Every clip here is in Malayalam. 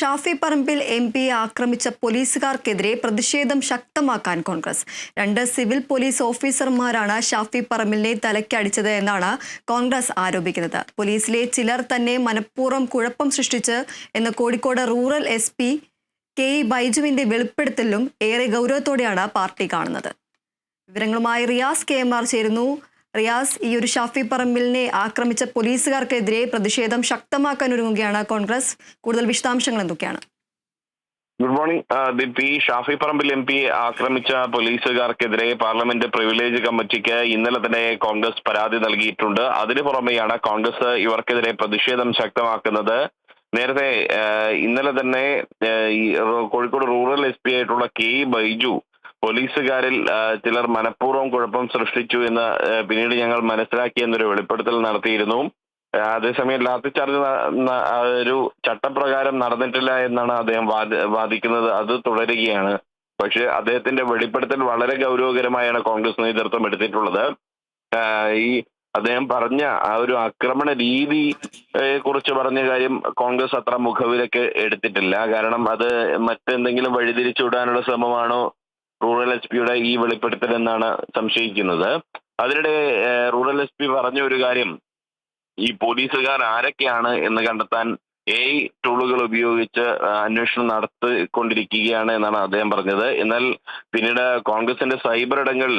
ഷാഫി പറമ്പിൽ എം പിയെ ആക്രമിച്ച പോലീസുകാർക്കെതിരെ പ്രതിഷേധം ശക്തമാക്കാൻ കോൺഗ്രസ്. രണ്ട് സിവിൽ പോലീസ് ഓഫീസർമാരാണ് ഷാഫി പറമ്പിലിനെ തലയ്ക്കടിച്ചത് എന്നാണ് കോൺഗ്രസ് ആരോപിക്കുന്നത്. പോലീസിലെ ചിലർ തന്നെ മനഃപൂർവം കുഴപ്പം സൃഷ്ടിച്ച് എന്ന് Kozhikode rural S P K ബൈജുവിന്റെ വെളിപ്പെടുത്തലും ഏറെ ഗൗരവത്തോടെയാണ് പാർട്ടി കാണുന്നത്. വിവരങ്ങളുമായി റിയാസ് കെ എം ആർ ചേരുന്നു. റിയാസ് ഈ ഒരു ഷാഫി പറമ്പിലിനെ ആക്രമിച്ച പോലീസുകാർക്കെതിരെ പ്രതിഷേധം ശക്തമാക്കാൻ ഒരുങ്ങുകയാണ് കോൺഗ്രസ്. കൂടുതൽ വിശദാംശങ്ങൾ എന്തൊക്കെയാണ്? Good morning. Deepthi Shafi Parambil M P ആക്രമിച്ച പോലീസുകാർക്കെതിരെ പാർലമെന്റ് പ്രിവിലേജ് കമ്മിറ്റിക്ക് ഇന്നലെ തന്നെ കോൺഗ്രസ് പരാതി നൽകിയിട്ടുണ്ട്. അതിനു പുറമെയാണ് കോൺഗ്രസ് ഇവർക്കെതിരെ പ്രതിഷേധം ശക്തമാക്കുന്നത്. നേരത്തെ ഇന്നലെ തന്നെ കോഴിക്കോട് റൂറൽ എസ് പി ആയിട്ടുള്ള കെ ബൈജു പോലീസുകാരിൽ ചിലർ മനഃപൂർവം കുഴപ്പം സൃഷ്ടിച്ചു എന്ന് പിന്നീട് ഞങ്ങൾ മനസ്സിലാക്കി എന്നൊരു വെളിപ്പെടുത്തൽ നടത്തിയിരുന്നു. അതേസമയം ലാത്തിച്ചാർജ് ഒരു ചട്ടപ്രകാരം നടന്നിട്ടില്ല എന്നാണ് അദ്ദേഹം വാദ- വാദിക്കുന്നത്. അത് തുടരുകയാണ്. പക്ഷേ അദ്ദേഹത്തിന്റെ വെളിപ്പെടുത്തൽ വളരെ ഗൗരവകരമായാണ് കോൺഗ്രസ് നേതൃത്വം എടുത്തിട്ടുള്ളത്. ഈ അദ്ദേഹം പറഞ്ഞ ആ ഒരു ആക്രമണ രീതിയെ കുറിച്ച് പറഞ്ഞ കാര്യം കോൺഗ്രസ് അത്ര മുഖവിലക്ക് എടുത്തിട്ടില്ല. കാരണം അത് മറ്റെന്തെങ്കിലും വഴിതിരിച്ചുവിടാനുള്ള ശ്രമമാണോ റൂറൽ എസ് പിയുടെ ഈ വെളിപ്പെടുത്തൽ എന്നാണ് സംശയിക്കുന്നത്. അതിനിടെ റൂറൽ എസ് പി പറഞ്ഞ ഒരു കാര്യം ഈ പോലീസുകാർ ആരൊക്കെയാണ് എന്ന് കണ്ടെത്താൻ എ ടൂളുകൾ ഉപയോഗിച്ച് അന്വേഷണം നടത്തിക്കൊണ്ടിരിക്കുകയാണ് എന്നാണ് അദ്ദേഹം പറഞ്ഞത്. എന്നാൽ പിന്നീട് കോൺഗ്രസിന്റെ സൈബർ ഇടങ്ങൾ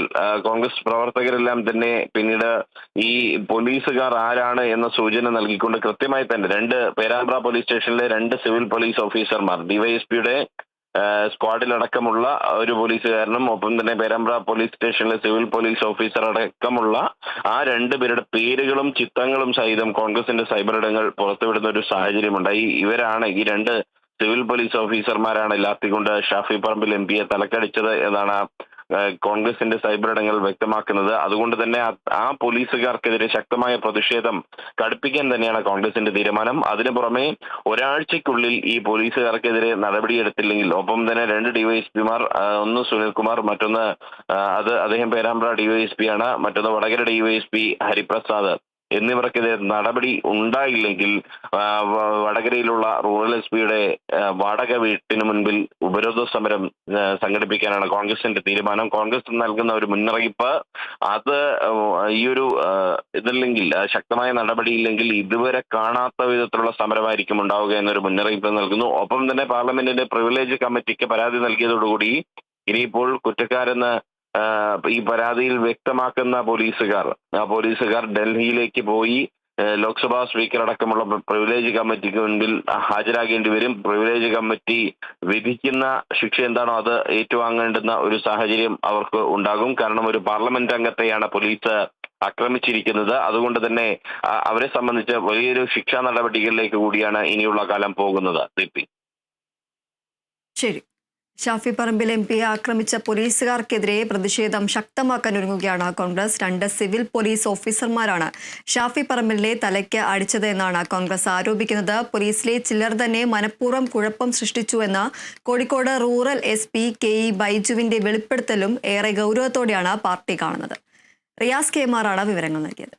കോൺഗ്രസ് പ്രവർത്തകരെല്ലാം തന്നെ പിന്നീട് ഈ പോലീസുകാർ ആരാണ് എന്ന സൂചന നൽകിക്കൊണ്ട് കൃത്യമായി തന്നെ രണ്ട് പേരാമ്പ്ര പോലീസ് സ്റ്റേഷനിലെ രണ്ട് സിവിൽ പോലീസ് ഓഫീസർമാർ ഡിവൈഎസ്പിയുടെ സ്ക്വാഡിലടക്കമുള്ള ഒരു പോലീസുകാരനും ഒപ്പം തന്നെ പേരാമ്പ്ര പോലീസ് സ്റ്റേഷനിലെ സിവിൽ പോലീസ് ഓഫീസർ അടക്കമുള്ള ആ രണ്ട് പേരുടെ പേരുകളും ചിത്രങ്ങളും സഹിതം കോൺഗ്രസിന്റെ സൈബർ ഇടങ്ങൾ പുറത്തുവിടുന്ന ഒരു സാഹചര്യമുണ്ടായി ഇവരാണ് ഈ രണ്ട് സിവിൽ പോലീസ് ഓഫീസർമാരാണ് ലാത്തിക്കൊണ്ട് ഷാഫി പറമ്പിൽ എം പിയെ തലക്കടിച്ചത് എന്നാണ് കോൺഗ്രസിന്റെ സൈബർ ഇടങ്ങൾ വ്യക്തമാക്കുന്നത്. അതുകൊണ്ട് തന്നെ ആ- ആ പോലീസുകാർക്കെതിരെ ശക്തമായ പ്രതിഷേധം കടുപ്പിക്കാൻ തന്നെയാണ് കോൺഗ്രസിന്റെ തീരുമാനം. അതിനു പുറമെ ഒരാഴ്ചയ്ക്കുള്ളിൽ ഈ പോലീസുകാർക്കെതിരെ നടപടിയെടുത്തില്ലെങ്കിൽ ഒപ്പം തന്നെ രണ്ട് ഡിവൈഎസ്പിമാർ ഒന്ന് സുനിൽകുമാർ മറ്റൊന്ന് അത് അദ്ദേഹം പേരാമ്പ്ര ഡിവൈഎസ്പി ആണ് മറ്റൊന്ന് വടകര ഡിവൈഎസ്പി ഹരിപ്രസാദ്. എന്നിവർക്കെതിരെ നടപടി ഉണ്ടായില്ലെങ്കിൽ വടകരയിലുള്ള റൂറൽ എസ് പിയുടെ വാടക വീട്ടിന് മുൻപിൽ ഉപരോധ സമരം സംഘടിപ്പിക്കാനാണ് കോൺഗ്രസിന്റെ തീരുമാനം. കോൺഗ്രസ് നൽകുന്ന ഒരു മുന്നറിയിപ്പ് അത് ഈ ഒരു ഇതില്ലെങ്കിൽ ശക്തമായ നടപടിയില്ലെങ്കിൽ ഇതുവരെ കാണാത്ത വിധത്തിലുള്ള സമരമായിരിക്കും ഉണ്ടാവുക എന്നൊരു മുന്നറിയിപ്പ് നൽകുന്നു. ഒപ്പം തന്നെ പാർലമെന്റിന്റെ പ്രിവിലേജ് കമ്മിറ്റിക്ക് പരാതി നൽകിയതോടുകൂടി ഇനിയിപ്പോൾ കുറ്റക്കാരെന്ന് ഈ പരാതിയിൽ വ്യക്തമാക്കുന്ന പോലീസുകാർ ആ പോലീസുകാർ ഡൽഹിയിലേക്ക് പോയി ലോക്സഭാ സ്പീക്കർ അടക്കമുള്ള പ്രിവിലേജ് കമ്മിറ്റിക്ക് മുൻപിൽ ഹാജരാകേണ്ടി വരും. പ്രിവിലേജ് കമ്മിറ്റി വിധിക്കുന്ന ശിക്ഷ എന്താണോ അത് ഏറ്റുവാങ്ങേണ്ടുന്ന ഒരു സാഹചര്യം അവർക്ക് ഉണ്ടാകും. കാരണം ഒരു പാർലമെന്റ് അംഗത്തെയാണ് പോലീസ് ആക്രമിച്ചിരിക്കുന്നത്. അതുകൊണ്ട് തന്നെ അവരെ സംബന്ധിച്ച് വലിയൊരു ശിക്ഷാ നടപടികളിലേക്ക് കൂടിയാണ് ഇനിയുള്ള കാലം പോകുന്നത്. ദീപി ശരി. ഷാഫി പറമ്പിൽ എം പിയെ ആക്രമിച്ച പോലീസുകാർക്കെതിരെ പ്രതിഷേധം ശക്തമാക്കാൻ ഒരുങ്ങുകയാണ് കോൺഗ്രസ്. രണ്ട് സിവിൽ പോലീസ് ഓഫീസർമാരാണ് ഷാഫി പറമ്പിലിനെ തലയ്ക്ക് അടിച്ചത് എന്നാണ് കോൺഗ്രസ് ആരോപിക്കുന്നത്. പോലീസിലെ ചിലർ തന്നെ മനഃപൂർവം കുഴപ്പം സൃഷ്ടിച്ചുവെന്ന Kozhikode rural S P K E ബൈജുവിന്റെ വെളിപ്പെടുത്തലും ഏറെ ഗൗരവത്തോടെയാണ് പാർട്ടി കാണുന്നത്. റിയാസ് കെ ആണ് വിവരങ്ങൾ നൽകിയത്.